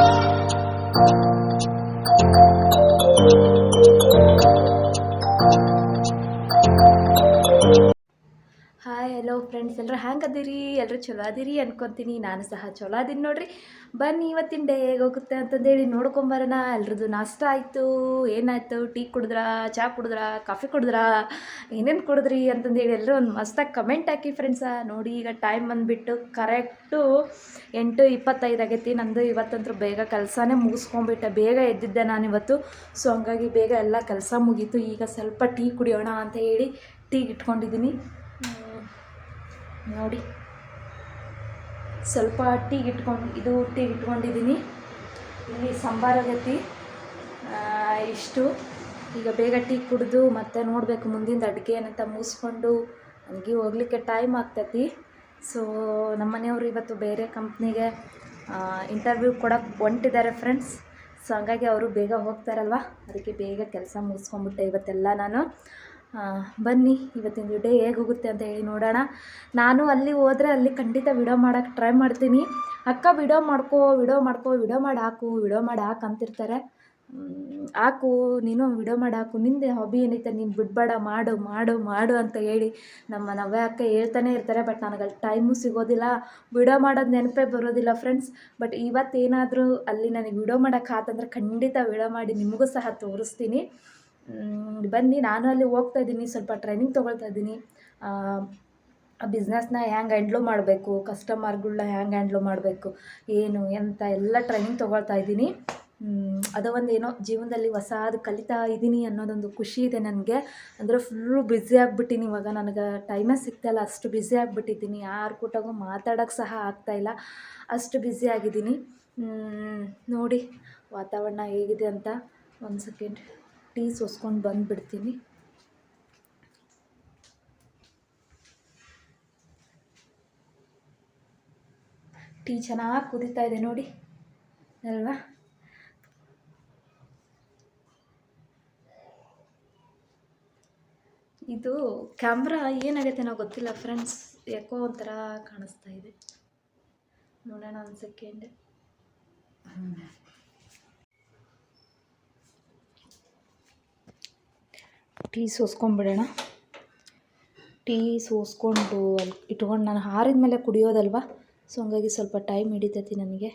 Hi ಎಲ್ಲರೂ ಹ್ಯಾಂಗೆ ಅದೀರಿ? ಎಲ್ಲರೂ ಚಲೋ ಅದೀರಿ ಅನ್ಕೊತೀನಿ. ನಾನು ಸಹ ಚಲೋ ಅದೀನಿ ನೋಡ್ರಿ. ಬನ್ನಿ ಇವತ್ತಿನ ಡೇ ಹೇಗೆ ಹೋಗುತ್ತೆ ಅಂತಂದೇಳಿ ನೋಡ್ಕೊಂಬರೋಣ. ಎಲ್ರದ್ದು ನಾಷ್ಟ ಆಯಿತು, ಏನಾಯಿತು? ಟೀ ಕುಡಿದ್ರಾ ಚಹಾ ಕುಡಿದ್ರಾ, ಕಾಫಿ ಕುಡಿದ್ರಾ, ಏನೇನು ಕುಡಿದ್ರಿ ಅಂತಂದೇಳಿ ಎಲ್ಲರೂ ಒಂದು ಮಸ್ತಾಗಿ ಕಮೆಂಟ್ ಹಾಕಿ ಫ್ರೆಂಡ್ಸ ನೋಡಿ ಈಗ ಟೈಮ್ ಬಂದುಬಿಟ್ಟು ಕರೆಕ್ಟು ಎಂಟು ಇಪ್ಪತ್ತೈದು ಆಗೈತಿ. ನಂದು ಇವತ್ತಂತೂ ಬೇಗ ಕೆಲಸನೇ ಮುಗಿಸ್ಕೊಂಬಿಟ್ಟೆ. ಬೇಗ ಎದ್ದಿದ್ದೆ ನಾನು ಇವತ್ತು. ಸೊ ಹಂಗಾಗಿ ಬೇಗ ಎಲ್ಲ ಕೆಲಸ ಮುಗೀತು. ಈಗ ಸ್ವಲ್ಪ ಟೀ ಕುಡಿಯೋಣ ಅಂತ ಹೇಳಿ ಟೀ ಇಟ್ಕೊಂಡಿದ್ದೀನಿ. ನೋಡಿ. ಸ್ವಲ್ಪ ಟೀಗೆ ಇಟ್ಕೊಂಡು ಇದು ಟೀಗೆ ಇಟ್ಕೊಂಡಿದ್ದೀನಿ. ಇಲ್ಲಿ ಸಾಂಬಾರ ಆಗೈತಿ ಆ, ಇಷ್ಟು. ಈಗ ಬೇಗ ಟೀ ಕುಡಿದು ಮತ್ತೆ ನೋಡಬೇಕು ಮುಂದಿನ ಅಡುಗೆ ಏನಂತ ಮುಗಿಸ್ಕೊಂಡು. ನನಗೆ ಹೋಗ್ಲಿಕ್ಕೆ ಟೈಮ್ ಆಗ್ತೈತಿ. ಸೊ ನಮ್ಮ ಮನೆಯವರು ಇವತ್ತು ಬೇರೆ ಕಂಪ್ನಿಗೆ ಇಂಟರ್ವ್ಯೂ ಕೊಡೋಕ್ಕೆ ಹೊಂಟಿದ್ದಾರೆ ಫ್ರೆಂಡ್ಸ್ ಸೊ ಹಂಗಾಗಿ ಅವರು ಬೇಗ ಹೋಗ್ತಾರಲ್ವ? ಅದಕ್ಕೆ ಬೇಗ ಕೆಲಸ ಮುಗಿಸ್ಕೊಂಬಿಟ್ಟೆ ಇವತ್ತೆಲ್ಲ ನಾನು. ಬನ್ನಿ, ಇವತ್ತಿನ ಡೇ ಹೇಗೆ ಹೋಗುತ್ತೆ ಅಂತ ಹೇಳಿ ನೋಡೋಣ. ನಾನು ಅಲ್ಲಿ ಹೋದರೆ ಅಲ್ಲಿ ಖಂಡಿತ ವಿಡಿಯೋ ಮಾಡೋಕ್ಕೆ ಟ್ರೈ ಮಾಡ್ತೀನಿ. ಅಕ್ಕ ವಿಡಿಯೋ ಮಾಡ್ಕೋ ವಿಡಿಯೋ ಮಾಡ್ಕೋ ವಿಡಿಯೋ ಮಾಡಿ ಹಾಕು ವಿಡಿಯೋ ಮಾಡಿ ಹಾಕು ಅಂತಿರ್ತಾರೆ. ಹಾಕು, ನೀನು ವಿಡಿಯೋ ಮಾಡಿ ಹಾಕು. ನಿಂದೆ ಹಾಬಿ ಏನೈತೆ ನೀನು ಬಿಡಬೇಡ, ಮಾಡು ಮಾಡು ಮಾಡು ಅಂತ ಹೇಳಿ ನಮ್ಮ ನವ್ಯ ಅಕ್ಕ ಹೇಳ್ತಾನೆ ಇರ್ತಾರೆ. ಬಟ್ ನನಗೆ ಅಲ್ಲಿ ಟೈಮು ಸಿಗೋದಿಲ್ಲ. ವಿಡಿಯೋ ಮಾಡೋದು ನೆನಪೇ ಬರೋದಿಲ್ಲ ಫ್ರೆಂಡ್ಸ್ ಬಟ್ ಇವತ್ತೇನಾದರೂ ಅಲ್ಲಿ ನನಗೆ ವಿಡಿಯೋ ಮಾಡೋಕ್ಕೆ ಆತಂದ್ರೆ ಖಂಡಿತ ವಿಡಿಯೋ ಮಾಡಿ ನಿಮಗೂ ಸಹ ತೋರಿಸ್ತೀನಿ. ಬನ್ನಿ, ನಾನು ಅಲ್ಲಿ ಹೋಗ್ತಾ ಇದ್ದೀನಿ, ಸ್ವಲ್ಪ ಟ್ರೈನಿಂಗ್ ತೊಗೊಳ್ತಾ ಇದ್ದೀನಿ. ಬಿಸ್ನೆಸ್ನ ಹ್ಯಾಂಗೆ ಹ್ಯಾಂಡ್ಲು ಮಾಡಬೇಕು ಕಸ್ಟಮರ್ಗಳನ್ನ ಹ್ಯಾಂಗೆ ಹ್ಯಾಂಡ್ಲು ಮಾಡಬೇಕು, ಏನು ಎಂತ ಎಲ್ಲ ಟ್ರೈನಿಂಗ್ ತೊಗೊಳ್ತಾ ಇದ್ದೀನಿ. ಅದು ಒಂದು ಏನೋ ಜೀವನದಲ್ಲಿ ಹೊಸಾದು ಕಲಿತಾ ಇದ್ದೀನಿ ಅನ್ನೋದೊಂದು ಖುಷಿ ಇದೆ ನನಗೆ. ಅಂದರೆ ಫುಲ್ಲು ಬ್ಯುಸಿ ಆಗಿಬಿಟ್ಟಿನಿ ಇವಾಗ, ನನಗೆ ಟೈಮೇ ಸಿಗ್ತಾಯಿಲ್ಲ ಅಷ್ಟು ಬ್ಯುಸಿ ಆಗಿಬಿಟ್ಟಿದ್ದೀನಿ. ಯಾರು ಕೂಟಗೂ ಮಾತಾಡೋಕ್ಕೆ ಸಹ ಆಗ್ತಾಯಿಲ್ಲ ಅಷ್ಟು ಬ್ಯುಸಿ ಆಗಿದ್ದೀನಿ. ನೋಡಿ ವಾತಾವರಣ ಹೇಗಿದೆ ಅಂತ ಒಂದು ಸೆಕೆಂಡ್ ಟೀ ಸೋಸ್ಕೊಂಡು ಬಂದುಬಿಡ್ತೀನಿ. ಟೀ ಚೆನ್ನಾಗಿ ಕುದೀತಾ ಇದೆ ನೋಡಿ, ಅಲ್ವಾ? ಇದು ಕ್ಯಾಮ್ರಾ ಏನಾಗೈತೆ ನಾವು ಗೊತ್ತಿಲ್ಲ ಫ್ರೆಂಡ್ಸ್ ಯಾಕೋ ಒಂಥರ ಕಾಣಿಸ್ತಾ ಇದೆ. ನೋಡೋಣ ಒಂದು ಸೆಕೆಂಡ್. ಟೀ ಸೋಸ್ಕೊಂಡ್ಬಿಡೋಣ ಟೀ ಸೋಸ್ಕೊಂಡು ಅಲ್ಲಿ ಇಟ್ಕೊಂಡು ನಾನು ಹಾರಿದ ಮೇಲೆ ಕುಡಿಯೋದಲ್ವ? ಸೊ ಹಂಗಾಗಿ ಸ್ವಲ್ಪ ಟೈಮ್ ಹಿಡಿತೈತಿ ನನಗೆ.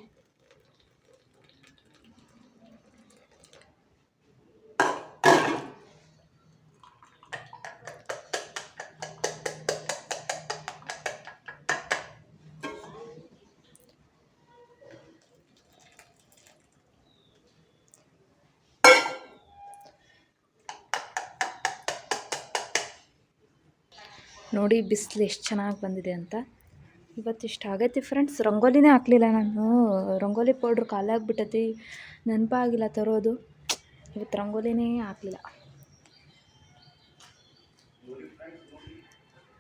ನೋಡಿ ಬಿಸಿಲು ಎಷ್ಟು ಚೆನ್ನಾಗಿ ಬಂದಿದೆ ಅಂತ. ಇವತ್ತಿಷ್ಟು ಆಗೈತಿ ಫ್ರೆಂಡ್ಸ್ ರಂಗೋಲಿನೇ ಹಾಕ್ಲಿಲ್ಲ ನಾನು. ರಂಗೋಲಿ ಪೌಡ್ರ್ ಖಾಲಿ ಆಗಿಬಿಟ್ಟತಿ. ನೆನಪಾಗಿಲ್ಲ ತರೋದು. ಇವತ್ತು ರಂಗೋಲಿನೇ ಹಾಕ್ಲಿಲ್ಲ.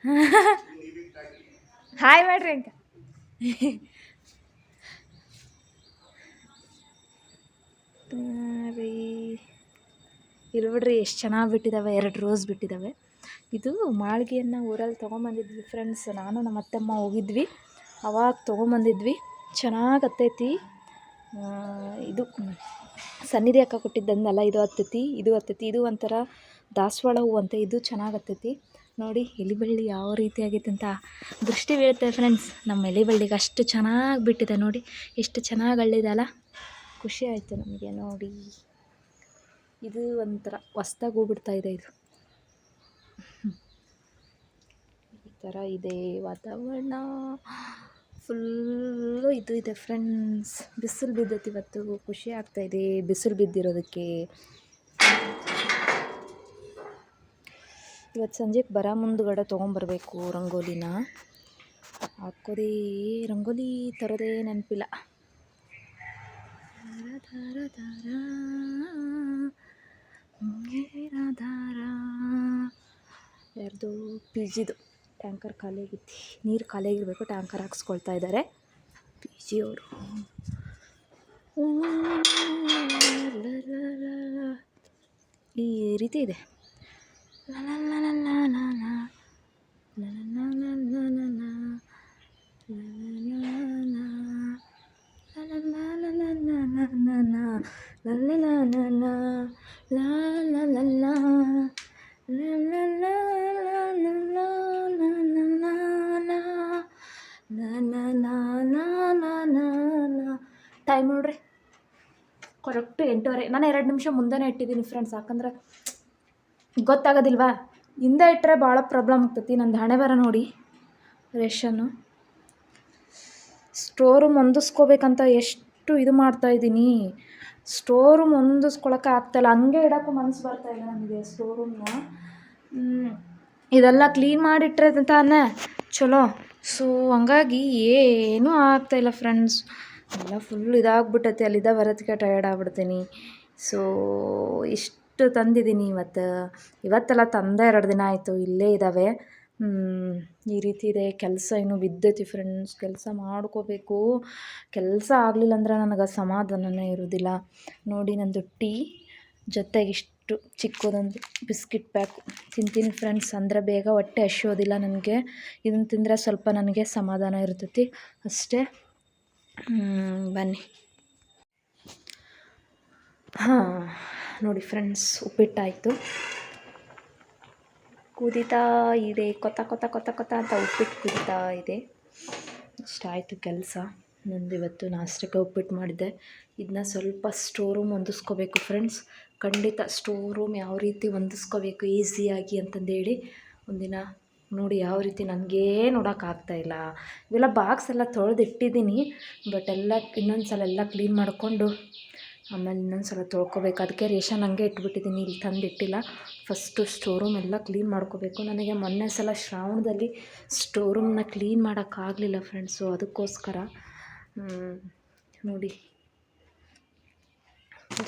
ಹಾಯ್ ಮಾಡ್ರಿ ಅಂಕ ರೀ ಇಲ್ಲಿ ಬಿಡ್ರಿ ಎಷ್ಟು ಚೆನ್ನಾಗಿ ಬಿಟ್ಟಿದ್ದಾವೆ ಎರಡು ರೋಸ್ ಬಿಟ್ಟಿದ್ದಾವೆ ಇದು ಮಾಳಿಗೆಯನ್ನು ಊರಲ್ಲಿ ತೊಗೊಂಬಂದಿದ್ವಿ ಫ್ರೆಂಡ್ಸ್ ನಾನು, ನಮ್ಮ ಅತ್ತಮ್ಮ ಹೋಗಿದ್ವಿ. ಅವಾಗ ತೊಗೊಂಬಂದಿದ್ವಿ. ಚೆನ್ನಾಗಿ ಹತ್ತೈತಿ. ಇದು ಸನ್ನಿಧಿ ಅಕ್ಕ ಕೊಟ್ಟಿದ್ದಂದಲ್ಲ, ಇದು ಹತ್ತೈತಿ ಇದು ಹತ್ತೈತಿ, ಇದು ಒಂಥರ ದಾಸವಾಳ ಹೂವು ಅಂತ, ಇದು ಚೆನ್ನಾಗಿ ಹತ್ತೈತಿ. ನೋಡಿ, ಎಲಿಬಳ್ಳಿ ಯಾವ ರೀತಿ ಆಗೈತೆ ಅಂತ ದೃಷ್ಟಿ ಬೀಳುತ್ತೆ ಫ್ರೆಂಡ್ಸ್ ನಮ್ಮ ಎಲಿಬಳ್ಳಿಗೆ ಅಷ್ಟು ಚೆನ್ನಾಗಿ ಬಿಟ್ಟಿದೆ ನೋಡಿ. ಎಷ್ಟು ಚೆನ್ನಾಗಿ ಅಳ್ಳಿದಲ್ಲ ಖುಷಿ ಆಯಿತು ನಮಗೆ ನೋಡಿ. ಇದು ಒಂಥರ ಹೊಸ್ದಾಗಿ ಹೋಗ್ಬಿಡ್ತಾ ಬಿಡ್ತಾ ಇದೆ ಇದು. ಈ ಥರ ಇದೆ ವಾತಾವರಣ. ಫುಲ್ಲು ಇದು ಇದೆ ಫ್ರೆಂಡ್ಸ್ ಬಿಸಿಲು ಬಿದ್ದೈತೆ ಇವತ್ತು. ಖುಷಿ ಆಗ್ತಾಯಿದೆ ಬಿಸಿಲು ಬಿದ್ದಿರೋದಕ್ಕೆ. ಇವತ್ತು ಸಂಜೆಗೆ ಬರ ಮುಂದುಗಡೆ ತೊಗೊಂಬರ್ಬೇಕು ರಂಗೋಲಿನ. ಹಾಕೋದೇ ರಂಗೋಲಿ ತರೋದೇ ನೆನಪಿಲ್ಲ. ಧಾರ ಯಾರ್ದು ಪಿ ಜಿದು ಟ್ಯಾಂಕರ್ ಖಾಲಿ ಆಗೈತಿ ನೀರು ಖಾಲಿ ಆಗಿರಬೇಕು ಟ್ಯಾಂಕರ್ ಹಾಕ್ಸ್ಕೊಳ್ತಾ ಇದ್ದಾರೆ ಪಿ ಜಿ ಅವರು ಈ ರೀತಿ ಇದೆ ಟೈಮ್ ನೋಡ್ರಿ. ಕರೆಕ್ಟು ಎಂಟೂವರೆ ನಾನು ಎರಡು ನಿಮಿಷ ಮುಂದೆನೇ ಇಟ್ಟಿದ್ದೀನಿ ಫ್ರೆಂಡ್ಸ್ ಯಾಕಂದ್ರೆ ಗೊತ್ತಾಗೋದಿಲ್ವಾ? ಹಿಂದೆ ಇಟ್ಟರೆ ಭಾಳ ಪ್ರಾಬ್ಲಮ್ ಆಗ್ತೈತಿ. ನಂದು ಹಣೆ ಬರ ನೋಡಿ. ರೇಷನ್ನು ಸ್ಟೋರ್ ರೂಮ್ ಹೊಂದಿಸ್ಕೋಬೇಕಂತ ಎಷ್ಟು ಇದು ಮಾಡ್ತಾ ಇದ್ದೀನಿ. ಸ್ಟೋರ್ ರೂಮ್ ಹೊಂದಿಸ್ಕೊಳಕ್ಕೆ ಆಗ್ತಾಯಿಲ್ಲ. ಹಂಗೆ ಇಡೋಕ್ಕೂ ಮನಸ್ಸು ಬರ್ತಾಯಿಲ್ಲ ನನಗೆ ಸ್ಟೋರ್ ಇದೆಲ್ಲ ಕ್ಲೀನ್ ಮಾಡಿಟ್ರೆ ತಾನೇ? ಚಲೋ ಸೊ, ಹಂಗಾಗಿ ಏನೂ ಆಗ್ತಾಯಿಲ್ಲ ಫ್ರೆಂಡ್ಸ್. ಎಲ್ಲ ಫುಲ್ ಇದಾಗ್ಬಿಟ್ಟೈತೆ. ಅಲ್ಲಿದ್ದ ಬರೋದಕ್ಕೆ ಟಯರ್ಡ್ ಆಗ್ಬಿಡ್ತೀನಿ. ಸೊ, ಇಷ್ಟು ತಂದಿದ್ದೀನಿ ಇವತ್ತು. ಇವತ್ತೆಲ್ಲ ತಂದ ಎರಡು ದಿನ ಆಯಿತು. ಇಲ್ಲೇ ಇದ್ದಾವೆ. ಈ ರೀತಿ ಇದೆ. ಕೆಲಸ ಇನ್ನೂ ಬಿದ್ದೈತಿ ಫ್ರೆಂಡ್ಸ್ ಕೆಲಸ ಮಾಡ್ಕೋಬೇಕು. ಕೆಲಸ ಆಗಲಿಲ್ಲ ಅಂದ್ರೆ ನನಗೆ ಸಮಾಧಾನನೇ ಇರೋದಿಲ್ಲ. ನೋಡಿ ನಂದು ಟೀ, ಜೊತೆಗೆ ಇಷ್ಟು ಚಿಕ್ಕದೊಂದು ಬಿಸ್ಕಿಟ್ ಪ್ಯಾಕ್ ತಿಂತೀನಿ ಫ್ರೆಂಡ್ಸ್ ಅಂದರೆ ಬೇಗ ಹೊಟ್ಟೆ ಹಸಿಯೋದಿಲ್ಲ ನನಗೆ. ಇದನ್ನು ತಿಂದರೆ ಸ್ವಲ್ಪ ನನಗೆ ಸಮಾಧಾನ ಇರ್ತೈತಿ. ಅಷ್ಟೇ. ಬನ್ನಿ. ಹಾಂ, ನೋಡಿ ಫ್ರೆಂಡ್ಸ್ ಉಪ್ಪಿಟ್ಟಾಯಿತು. ಕುದೀತಾ ಇದೆ ಕೊತ ಕೊತ ಕೊತ ಕೊತ ಅಂತ ಉಪ್ಪಿಟ್ಟು ಕುದೀತಾ ಇದೆ ಇಷ್ಟಾಯಿತು ಕೆಲಸ. ನಂದು ಇವತ್ತು ನಾಷ್ಟಕ್ಕೆ ಉಪ್ಪಿಟ್ಟು ಮಾಡಿದ್ದೆ. ಇದನ್ನ ಸ್ವಲ್ಪ ಸ್ಟೋರ್ ರೂಮ್ ಹೊಂದಿಸ್ಕೋಬೇಕು ಫ್ರೆಂಡ್ಸ್. ಖಂಡಿತ ಸ್ಟೋರ್ ರೂಮ್ ಯಾವ ರೀತಿ ಹೊಂದಿಸ್ಕೋಬೇಕು, ಈಸಿಯಾಗಿ ಅಂತಂದೇಳಿ ಒಂದಿನ ನೋಡಿ ಯಾವ ರೀತಿ ನನಗೇ ನೋಡೋಕ್ಕಾಗ್ತಾಯಿಲ್ಲ ಇವೆಲ್ಲ ಬಾಕ್ಸ್ ಎಲ್ಲ ತೊಳೆದಿಟ್ಟಿದ್ದೀನಿ, ಬಟ್ ಎಲ್ಲ ಇನ್ನೊಂದು ಸಲ ಎಲ್ಲ ಕ್ಲೀನ್ ಮಾಡಿಕೊಂಡು ಆಮೇಲೆ ಇನ್ನೊಂದು ಸಲ ತೊಳ್ಕೊಬೇಕು. ಅದಕ್ಕೆ ರೇಷನ್ ಹಂಗೆ ಇಟ್ಬಿಟ್ಟಿದ್ದೀನಿ. ಇಲ್ಲಿ ತಂದಿಟ್ಟಿಲ್ಲ. ಫಸ್ಟು ಸ್ಟೋರ್ ರೂಮ್ ಎಲ್ಲ ಕ್ಲೀನ್ ಮಾಡ್ಕೋಬೇಕು. ನನಗೆ ಮೊನ್ನೆ ಸಲ ಶ್ರಾವಣದಲ್ಲಿ ಸ್ಟೋರ್ ರೂಮ್ನ ಕ್ಲೀನ್ ಮಾಡೋಕ್ಕಾಗಲಿಲ್ಲ ಫ್ರೆಂಡ್ಸು. ಅದಕ್ಕೋಸ್ಕರ ನೋಡಿ.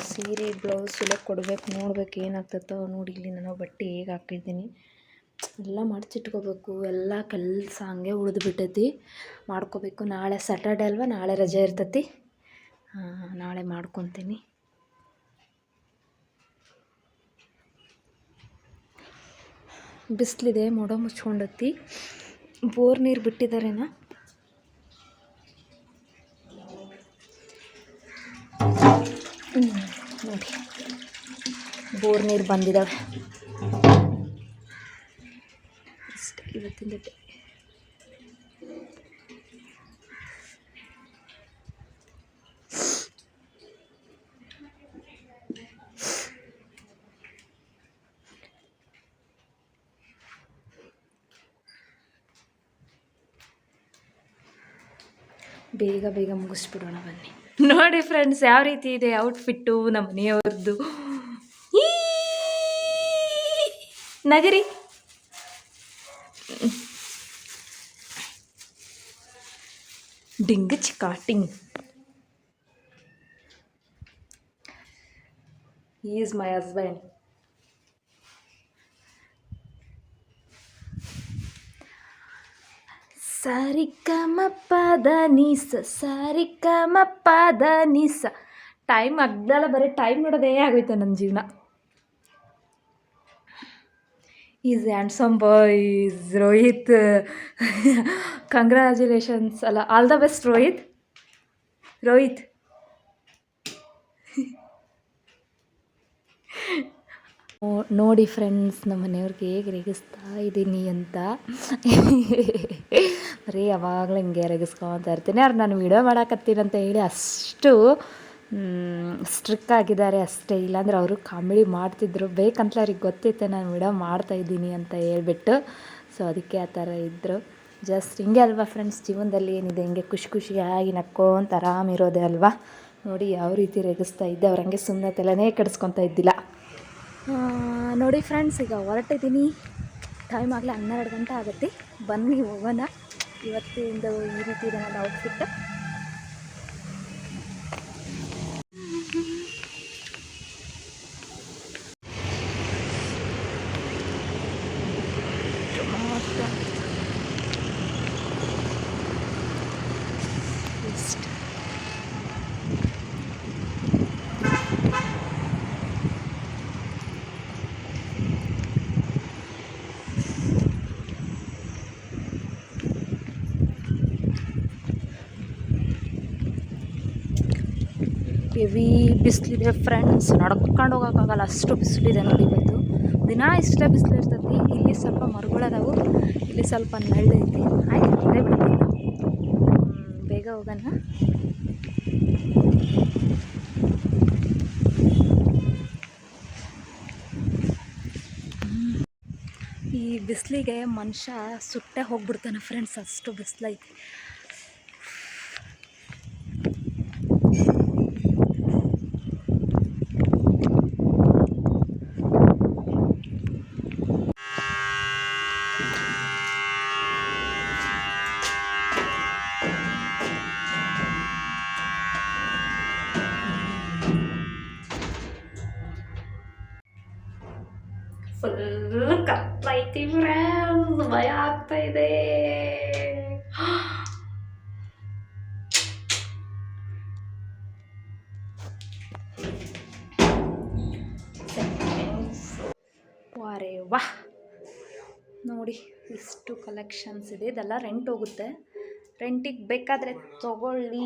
ಸೀರೆ, ಬ್ಲೌಸ್ ಎಲ್ಲ ಕೊಡಬೇಕು. ನೋಡ್ಬೇಕು ಏನಾಗ್ತೈತೋ ನೋಡಿ, ಇಲ್ಲಿ ನಾನು ಬಟ್ಟೆ ಹೇಗೆ ಹಾಕಿದ್ದೀನಿ. ಎಲ್ಲ ಮಡ್ಚಿಟ್ಕೋಬೇಕು. ಎಲ್ಲ ಕೆಲಸ ಹಂಗೆ ಉಳಿದು ಬಿಟ್ಟೈತಿ ಮಾಡ್ಕೋಬೇಕು. ನಾಳೆ ಸ್ಯಾಟರ್ಡೆ ಅಲ್ವಾ? ನಾಳೆ ರಜೆ ಇರ್ತೈತಿ. ನಾಳೆ ಮಾಡ್ಕೊತೀನಿ. ಬಿಸಿಲಿದೆ ಮೋಡ ಮುಚ್ಕೊಂಡೈತಿ. ಬೋರ್ ನೀರು ಬಿಟ್ಟಿದ್ದಾರೇನ ನೋಡಿ. ಬೋರ್ ನೀರು ಬಂದಿದ್ದಾವೆ ಅಷ್ಟೇ ಇವತ್ತಿನ ಬೇಗ ಬೇಗ ಮುಗಿಸ್ಬಿಡೋಣ ಬನ್ನಿ. ನೋಡಿ ಫ್ರೆಂಡ್ಸ್ ಯಾವ ರೀತಿ ಇದೆ ಔಟ್ಫಿಟ್ಟು ನಮ್ಮ ಮನೆಯವ್ರದ್ದು ನಗರಿ. ಡಿಂಗ್ ಚಿಕಾಟಿಂಗ್ ಈಸ್ ಮೈ ಹಸ್ಬೆಂಡ್ ಸಾರಿಕಮಪ್ಪದ ನೀಸ ಸಾರಿಕಮಪ್ಪದ ದನಿಸ ಟೈಮ್ ಅಗ್ದಲ್ಲ ಬರೀ ಟೈಮ್ ನೋಡೋದೇ ಆಗೋಯ್ತು ನನ್ನ ಜೀವನ. Is boy boys Rohit congratulations ಅಲ್ಲ all the best Rohit Rohit ನೋಡಿ ಫ್ರೆಂಡ್ಸ್ ನಮ್ಮ ಮನೆಯವ್ರಿಗೆ ಹೇಗೆ ರೇಗಿಸ್ತಾ ಇದ್ದೀನಿ ಅಂತ. ಬರೀ ಯಾವಾಗಲೂ ಹಿಂಗೆ ರೇಗಿಸ್ಕೊತ ಇರ್ತೀನಿ. ಅವ್ರು ನಾನು ವೀಡಿಯೋ ಮಾಡಾಕತ್ತೀನಿ ಅಂತ ಹೇಳಿ ಅಷ್ಟು ಸ್ಟ್ರಿಕ್ ಆಗಿದ್ದಾರೆ ಅಷ್ಟೇ. ಇಲ್ಲಾಂದ್ರೆ ಅವರು ಕಾಮಿಡಿ ಮಾಡ್ತಿದ್ರು. ಬೇಕಂತಲೇ ಅವ್ರಿಗೆ ಗೊತ್ತಿತ್ತು ನಾನು ವಿಡೋ ಮಾಡ್ತಾ ಇದ್ದೀನಿ ಅಂತ ಹೇಳ್ಬಿಟ್ಟು. ಸೊ ಅದಕ್ಕೆ ಆ ಥರ ಇದ್ದರು ಜಸ್ಟ್ ಹಿಂಗೆ ಅಲ್ವಾ ಫ್ರೆಂಡ್ಸ್ ಜೀವನದಲ್ಲಿ ಏನಿದೆ? ಹಿಂಗೆ ಖುಷಿ ಖುಷಿಯಾಗಿ ನಕ್ಕೋಂತ ಆರಾಮಿರೋದೆ ಅಲ್ವಾ? ನೋಡಿ ಯಾವ ರೀತಿ ರೇಗಿಸ್ತಾ ಇದ್ದೆ. ಅವ್ರು ಹಂಗೆ ಸುಮ್ಮನೆ ತಲೆನೇ ಕೆಡಿಸ್ಕೊತಾ ಇದ್ದಿಲ್ಲ. ನೋಡಿ ಫ್ರೆಂಡ್ಸ್ ಈಗ ಹೊರಟಿದ್ದೀನಿ. ಟೈಮ್ ಆಗಲೇ ಹನ್ನೆರಡು ಗಂಟೆ ಆಗುತ್ತೆ. ಬನ್ನಿ ಹೋಗೋಣ. ಇವತ್ತಿಂದ ಈ ರೀತಿ ನನ್ನ ಔಟ್ಫಿಟ್ ಹೆವಿ ಬಿಸಿಲಿದೆ ಫ್ರೆಂಡ್ಸ್ ನಡ್ಕೊಂಡು ಹೋಗೋಕ್ಕಾಗಲ್ಲ. ಅಷ್ಟು ಬಿಸಿಲಿದೆ ನೋಡಿ ಇವತ್ತು. ದಿನ ಇಷ್ಟೇ ಬಿಸಿಲು ಇರ್ತೈತಿ. ಇಲ್ಲಿ ಸ್ವಲ್ಪ ಮರಗಳದಾವು ಇಲ್ಲಿ ಸ್ವಲ್ಪ ನೆಳ್ಳೈತಿ ಆಯ್ತು, ಅದೇ ಬೇಗ ಹೋಗೋಣ. ಈ ಬಿಸಿಲಿಗೆ ಮನುಷ್ಯ ಸುಟ್ಟೆ ಹೋಗ್ಬಿಡ್ತಾನೆ ಫ್ರೆಂಡ್ಸ್ ಅಷ್ಟು ಬಿಸಿಲೈತಿ. ಫುಲ್ ಕತ್ತೈತಿ ಫ್ರೆಂಡ್ಸ್ ಭಯ ಆಗ್ತಾ ಇದೆ ವಾರೇ ವಾ. ನೋಡಿ, ಇಷ್ಟು ಕಲೆಕ್ಷನ್ಸ್ ಇದೆ. ಇದೆಲ್ಲ ರೆಂಟ್ ಹೋಗುತ್ತೆ. ರೆಂಟಿಗೆ ಬೇಕಾದರೆ ತಗೊಳ್ಳಿ.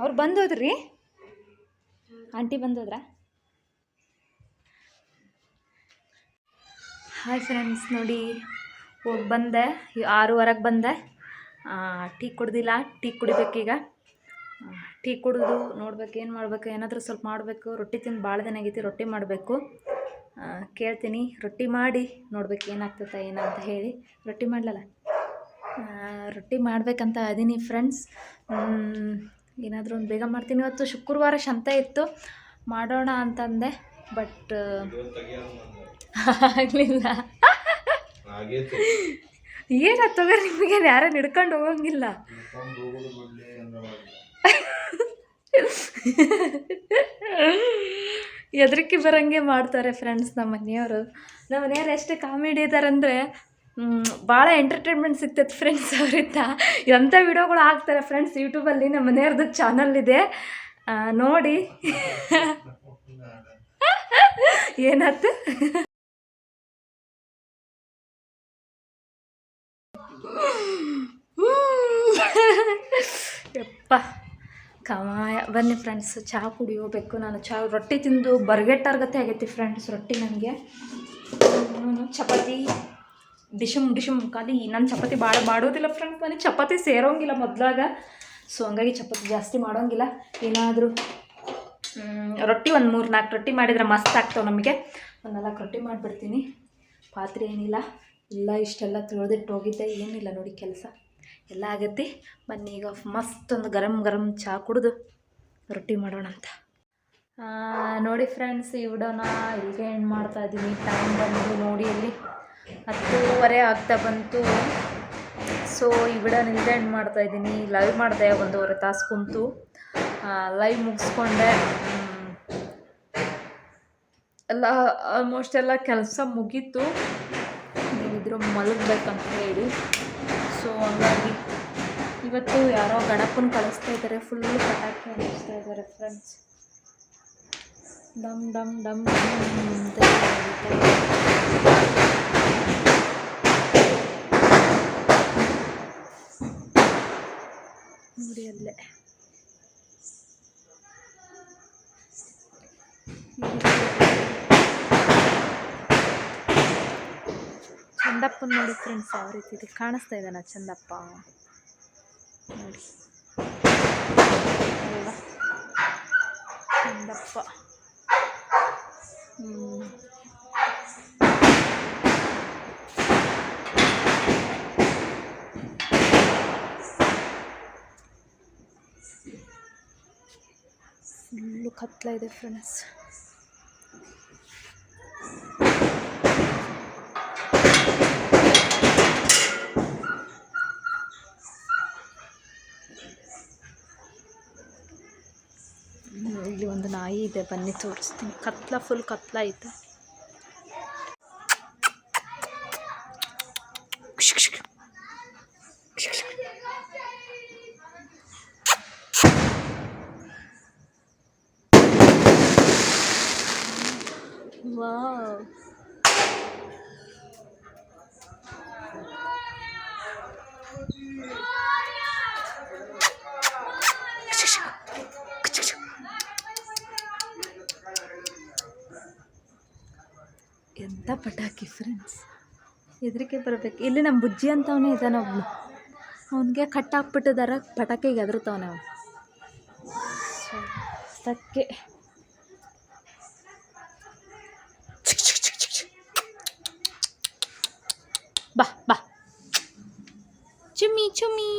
ಅವ್ರು ಬಂದೋದ್ರಿ? ಆಂಟಿ ಬಂದೋದ್ರಾ? ಹಾಯ್ ಫ್ರೆಂಡ್ಸ್ ನೋಡಿ, ಹೋಗಿ ಬಂದೆ, ಆರೂವರೆಗೆ ಬಂದೆ. ಟೀ ಕುಡ್ದಿಲ್ಲ, ಟೀ ಕುಡಿಬೇಕೀಗ ಟೀ ಕುಡಿದು ನೋಡ್ಬೇಕು ಏನು ಮಾಡ್ಬೇಕು, ಏನಾದರೂ ಸ್ವಲ್ಪ ಮಾಡಬೇಕು. ರೊಟ್ಟಿ ತಿಂದು ಭಾಳ ದಿನ ಆಗೈತಿ, ರೊಟ್ಟಿ ಮಾಡಬೇಕು. ಕೇಳ್ತೀನಿ, ರೊಟ್ಟಿ ಮಾಡಿ ನೋಡ್ಬೇಕು ಏನಾಗ್ತದೆ ಏನಂತ ಹೇಳಿ. ರೊಟ್ಟಿ ಮಾಡಲಲ್ಲ ರೊಟ್ಟಿ ಮಾಡಬೇಕಂತ ಅದೀನಿ ಫ್ರೆಂಡ್ಸ್ ಏನಾದರೂ ಒಂದು ಬೇಗ ಮಾಡ್ತೀನಿ. ಇವತ್ತು ಶುಕ್ರವಾರ ಶಂತ ಇತ್ತು. ಮಾಡೋಣ ಅಂತಂದೆ, ಬಟ್, ಆಗಲಿಲ್ಲ. ಏನ ತಗೋರಿ ನಿಮಗೆ? ಯಾರು ಹಿಡ್ಕೊಂಡು ಹೋಗಂಗಿಲ್ಲ. ಅಂದ್ರೆ. ಎದ್ರಿಕೆ ಬರಂಗೆ ಮಾಡ್ತಾರೆ ಫ್ರೆಂಡ್ಸ್ ನಮ್ಮ ಮನೆಯವರು. ನಮ್ಮ ಮನೆಯವ್ರು ಎಷ್ಟು ಕಾಮಿಡಿ ಇದ್ದಾರಂದರೆ ಭಾಳ ಎಂಟರ್ಟೈನ್ಮೆಂಟ್ ಸಿಗ್ತೈತೆ ಫ್ರೆಂಡ್ಸ್ ಅವರಿಂದ. ಎಂಥ ವಿಡಿಯೋಗಳು ಹಾಕ್ತಾರೆ ಫ್ರೆಂಡ್ಸ್ ಯೂಟ್ಯೂಬಲ್ಲಿ ನಮ್ಮ ಮನೆಯವ್ರದ್ದು ಚಾನಲ್ ಇದೆ. ನೋಡಿ. ಏನಾಯ್ತು ಯಪ್ಪ. ಕಮಾಯ ಬನ್ನಿ ಫ್ರೆಂಡ್ಸ್ ಚಹಾ ಕುಡಿಯೋಬೇಕು. ನಾನು ಚಹಾ ರೊಟ್ಟಿ ತಿಂದು ಬರ್ಗೆಟ್ಟಾರ್ಗತೆ ಆಗೈತಿ ಫ್ರೆಂಡ್ಸ್ ರೊಟ್ಟಿ ನನಗೆ. ಚಪಾತಿ. ಡಿಶಮ್ ಡಿಶಮ್. ಖಾಲಿ ನಾನು ಚಪಾತಿ ಭಾಳ ಮಾಡೋದಿಲ್ಲ ಫ್ರೆಂಡ್ಸ್ ನನಗೆ ಚಪಾತಿ ಸೇರೋಂಗಿಲ್ಲ ಮೊದಲಾಗ. ಸೊ ಹಂಗಾಗಿ ಚಪಾತಿ ಜಾಸ್ತಿ ಮಾಡೋಂಗಿಲ್ಲ. ಏನಾದರೂ ರೊಟ್ಟಿ ಒಂದು ಮೂರು ನಾಲ್ಕು ರೊಟ್ಟಿ ಮಾಡಿದರೆ ಮಸ್ತ್ ಆಗ್ತಾವೆ ನಮಗೆ. ಒಂದು ನಾಲ್ಕು ರೊಟ್ಟಿ ಮಾಡಿಬಿಡ್ತೀನಿ. ಪಾತ್ರೆ ಏನಿಲ್ಲ. ಎಲ್ಲ ಇಷ್ಟೆಲ್ಲ ತೊಳೆದಿಟ್ಟು ಹೋಗಿದ್ದೆ. ಏನಿಲ್ಲ ನೋಡಿ ಕೆಲಸ. ಎಲ್ಲ ಆಗತ್ತೆ. ಬನ್ನಿ ಈಗ ಮಸ್ತ್ ಒಂದು ಗರಂ ಗರಂ ಚಹಾ ಕುಡಿದು ರೊಟ್ಟಿ ಮಾಡೋಣ ಅಂತ. ನೋಡಿ ಫ್ರೆಂಡ್ಸ್ ಈ ವಿಡೋನ ಇಲ್ಲಿಗೆ ಎಂಡ್ ಮಾಡ್ತಾ ಇದ್ದೀನಿ ಟೈಮ್ ಬಂದು ನೋಡಿ ಇಲ್ಲಿ ಹತ್ತೂವರೆ ಆಗ್ತಾ ಬಂತು. ಸೊ ಈ ವಿಡಿಯೋ ನಿಲ್ದೆ ಮಾಡ್ತಾ ಇದ್ದೀನಿ. ಲೈವ್ ಮಾಡಿದೆ ಒಂದೂವರೆ ತಾಸು ಕುಂತು. ಲೈವ್ ಮುಗಿಸ್ಕೊಂಡೆ. ಎಲ್ಲ ಆಲ್ಮೋಸ್ಟ್ ಎಲ್ಲ ಕೆಲಸ ಮುಗೀತು. ನೀವಿದ್ರು ಮಲಗಬೇಕಂತ ಹೇಳಿ. ಸೊ ಹಂಗಾಗಿ ಇವತ್ತು ಯಾರೋ ಗಣಪನ ಕಳಿಸ್ತಾ ಇದ್ದಾರೆ ಫುಲ್ಲು ಪಟಾಕಿ ಹಚ್ತಾ ಇದ್ದಾರೆ ಫ್ರೆಂಡ್ಸ್ ಡಮ್ ಡಮ್ ಡಮ್ ಡಮ್ ಅಂತ ಹೇಳ್ತಾ ಇದ್ದಾರೆ. ನೋಡಿ ಅಲ್ಲೇ ಚಂದಪ್ಪನ ನೋಡಿ ಫ್ರೆಂಡ್ಸ್ ಯಾವ ರೀತಿ ಇದೆ ಕಾಣಿಸ್ತಾ ಇದ್ದಾನ ಚಂದಪ್ಪ ನೋಡಿ ಅಲ್ವಾ ಚಂದಪ್ಪ ಹ್ಮ್. ಫುಲ್ಲು ಇದೆ ಫ್ರೆಂಡ್ಸ್. ಇಲ್ಲಿ ಒಂದು ನಾಯಿ ಇದೆ ಬನ್ನಿ ತೋರಿಸ್ತೀನಿ. ಕತ್ಲ ಫುಲ್ ಕತ್ಲ ಐತೆ. ಪಟಾಕಿ ಫ್ರೆಂಡ್ಸ್ ಹೆದರಿಕೆ ಬರಬೇಕು. ಇಲ್ಲಿ ನಮ್ಮ ಬುಜ್ಜಿ ಅಂತವನೇ ಇದ್ದಾನೆ ಒಬ್ಬನು ಅವನಿಗೆ ಕಟ್ಟಾಕ್ಬಿಟ್ಟಿದಾರ ಪಟಾಕಿಗೆ ಹೆದರ್ತಾವನೆ ಅವನು. ಸಕ್ಕೆ ಬಾ ಬಾ. ಚುಮ್ಮಿ ಚುಮ್ಮಿ.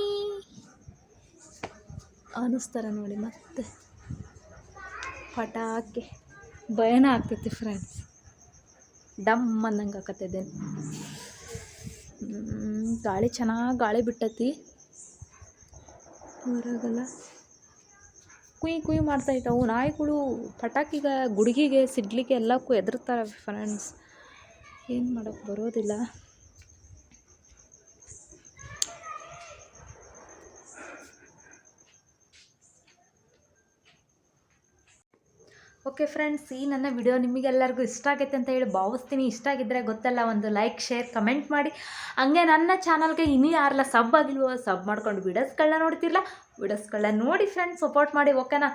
ಅನ್ನಿಸ್ತಾರೆ ನೋಡಿ ಮತ್ತೆ. ಪಟಾಕಿ. ಭಯನ ಆಗ್ತೈತಿ ಫ್ರೆಂಡ್ಸ್ ಡಮ್ ಅನ್ನಂಗೆ ಆಕತ್ತಿದ್ದೇನೆ ಗಾಳಿ ಚೆನ್ನಾಗಿ ಗಾಳಿ ಬಿಟ್ಟತಿ. ಹೊರಗಲ್ಲ ಕುಯ್ ಕುಯ್ ಮಾಡ್ತಾ ಅವು ನಾಯಿಗಳು ಪಟಾಕಿಗೆ, ಗುಡುಗಿಗೆ, ಸಿಡ್ಲಿಗೆ ಎಲ್ಲಕ್ಕೂ ಹೆದರ್ತಾರೆ ಫ್ರೆಂಡ್ಸ್ ಏನು ಮಾಡೋಕ್ಕೆ ಬರೋದಿಲ್ಲ. ಓಕೆ ಫ್ರೆಂಡ್ಸ್ ಈ ನನ್ನ ವಿಡಿಯೋ ನಿಮಗೆಲ್ಲರಿಗೂ ಇಷ್ಟ ಆಗೈತೆ ಅಂತ ಹೇಳಿ ಭಾವಿಸ್ತೀನಿ. ಇಷ್ಟ ಆಗಿದ್ದರೆ ಗೊತ್ತಲ್ಲ, ಒಂದು ಲೈಕ್ ಶೇರ್ ಕಮೆಂಟ್ ಮಾಡಿ. ಹಂಗೆ ನನ್ನ ಚಾನಲ್ಗೆ ಇನ್ನೂ ಯಾರಲ್ಲ ಸಬ್ ಆಗಿಲ್ವೋ ಸಬ್ ಮಾಡ್ಕೊಂಡು ವಿಡಿಯೋಸ್ಗಳನ್ನ ನೋಡ್ತಿರಲ್ಲ ವಿಡಿಯೋಸ್ಗಳನ್ನ ನೋಡಿ ಫ್ರೆಂಡ್ಸ್ ಸಪೋರ್ಟ್ ಮಾಡಿ ಓಕೆನಾ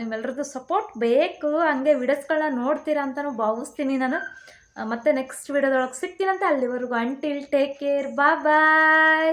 ನಿಮ್ಮೆಲ್ಲರದ್ದು ಸಪೋರ್ಟ್ ಬೇಕು. ಹಂಗೆ ವಿಡಿಯೋಸ್ಗಳನ್ನ ನೋಡ್ತೀರಾ ಅಂತಲೂ ಭಾವಿಸ್ತೀನಿ ನಾನು. ಮತ್ತೆ ನೆಕ್ಸ್ಟ್ ವಿಡಿಯೋದೊಳಗೆ ಸಿಗ್ತೀನಂತೆ ಅಲ್ಲಿವರೆಗೂ. Until take care bye